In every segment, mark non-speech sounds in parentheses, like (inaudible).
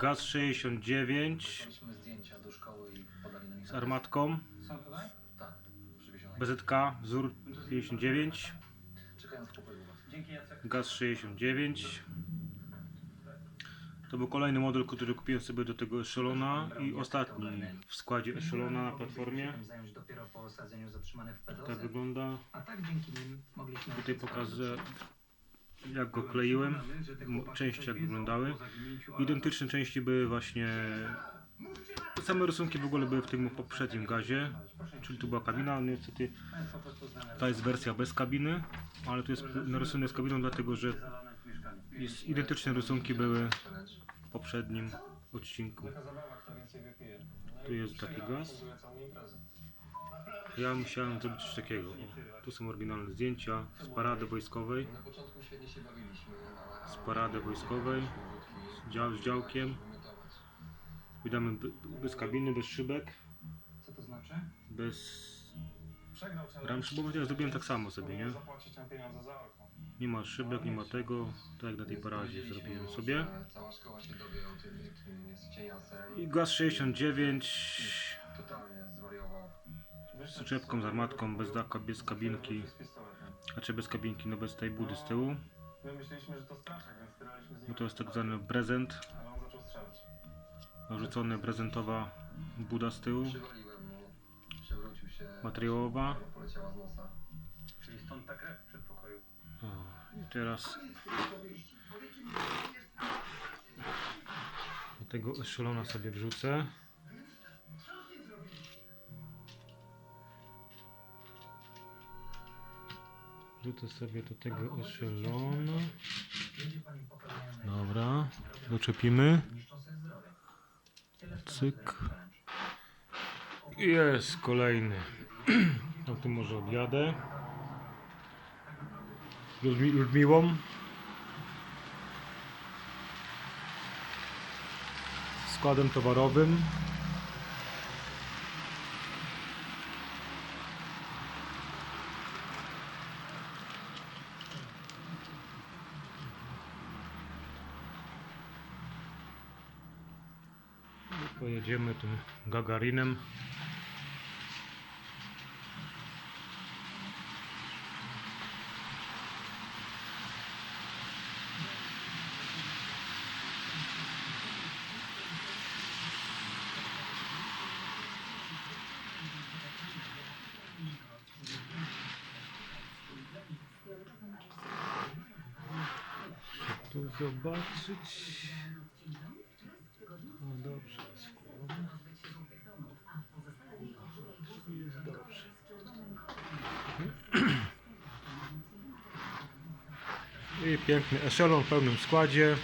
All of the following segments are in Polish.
Gaz 69 Wysłaliśmy zdjęcia do szkoły i podali na nich z armatką. Są tutaj? Tak. BZK wzór 59. Czekając w pokoju u was. Dzięki Jacek. Gaz 69. To był kolejny model, który kupiłem sobie do tego Echelona i ostatni w składzie Echelona na platformie. Tym zająć dopiero po osadzeniu zatrzymanych w PDOZ. Tak wygląda. A tak dzięki nim mogliśmy... Tutaj pokażę jak go kleiłem, części jak wyglądały. Identyczne części były właśnie... Same rysunki w ogóle były w tym poprzednim gazie, czyli tu była kabina, no niestety ta jest wersja bez kabiny, ale tu jest narysunek z kabiną, dlatego że jest identyczne rysunki były w poprzednim odcinku. Tu jest taki gaz. Ja musiałem zrobić coś takiego. O, tu są oryginalne zdjęcia z parady wojskowej, Na początku świetnie się bawiliśmy, ale... z parady wojskowej, z, dział, z działkiem. Wydamy bez kabiny, bez szybek, Co to znaczy? bez ram szybowych. Ja zrobiłem tak samo sobie, nie? Nie ma szybek, nie ma tego, tak jak na tej paradzie zrobiłem sobie. Cała szkoła się dowie o tym, kim jest cieniasem. I gaz 69 Totalnie zwariował. Z soczewką, z armatką, bez daka, bez kabinki. Znaczy bez kabinki, no bez tej budy z tyłu. My myśleliśmy, że to straszak, więc strzelaliśmy z Bo to jest tak zwany prezent. Ale on zaczął strzelać. Narzucony prezentowa buda z tyłu. Przywaliłem mu, przewrócił się. Materiałowa. Poleciała z nosa. Czyli stąd ta krew w przedpokoju. O, I teraz do tego eszelona sobie wrzucę. Wrzucę sobie do tego eszelona. Dobra, doczepimy. Cyk. Jest kolejny. (clears throat) No tu może odjadę. Ludmi, Ludmiłą. Składem towarowym. Pojedziemy tym Gagarinem. tu zobaczyć. Dobrze, jest. Jest dobrze. I piękny eszelon w pełnym składzie.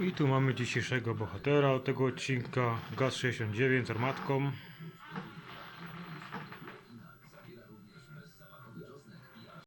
I tu mamy dzisiejszego bohatera tego odcinka Gaz 69 z armatką.